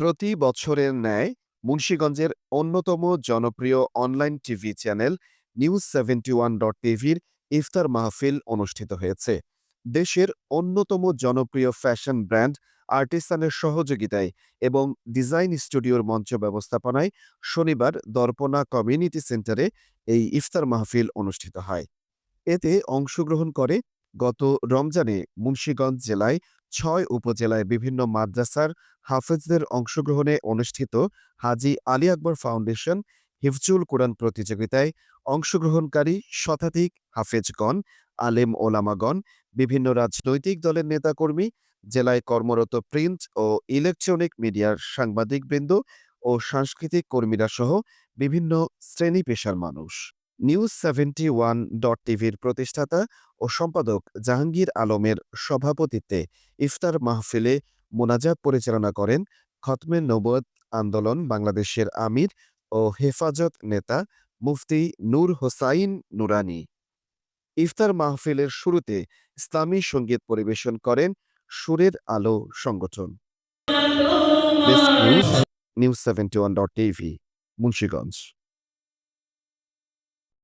প্রতি বছরের ন্যায় মুন্সীগঞ্জের অন্যতম জনপ্রিয় online TV channel news seventy one dot টিভির ইফতার মাহফিল অনুষ্ঠিত হয়েছে। দেশের অন্যতম জনপ্রিয় ফ্যাশন ব্র্যান্ড আর্টিসানের সহযোগিতায় এবং ডিজাইন স্টুডিওর মঞ্চ ব্যবস্থাপনায় শনিবার দর্পণা কমিউনিটি সেন্টারে এই ইফতার মাহফিল অনুষ্ঠিত হয়। এতে অংশগ্রহণ করে গত রমজানে মুন্সীগঞ্জ জেলায় ছয় উপজেলায় বিভিন্ন মাদ্রাসার হাফেজদের অংশগ্রহণে অনুষ্ঠিত হাজি আলী আকবর ফাউন্ডেশন হিফজুল কোরআন প্রতিযোগিতায় অংশগ্রহণকারী শতাধিক হাফেজগণ, আলেম ওলামাগণ, বিভিন্ন রাজনৈতিক দলের নেতাকর্মী, জেলায় কর্মরত প্রিন্ট ও ইলেকট্রনিক মিডিয়ার সাংবাদিকবৃন্দ ও সাংস্কৃতিক কর্মীরা সহ বিভিন্ন শ্রেণি পেশার মানুষ। নিউজ সেভেন্টি ওয়ান ডট টিভির প্রতিষ্ঠাতা ও সম্পাদক জাহাঙ্গীর আলমের সভাপতিত্বে ইফতার মাহফিলে মোনাজাত পরিচালনা করেন খতমে নবদ আন্দোলন বাংলাদেশের আমির ও হেফাজত নেতা মুফতি নূর হোসাইন নুরানি। ইফতার মাহফিলের শুরুতে ইসলামী সংগীত পরিবেশন করেন সুরের আলো সংগঠন। News seventy one dot TV Munshiganj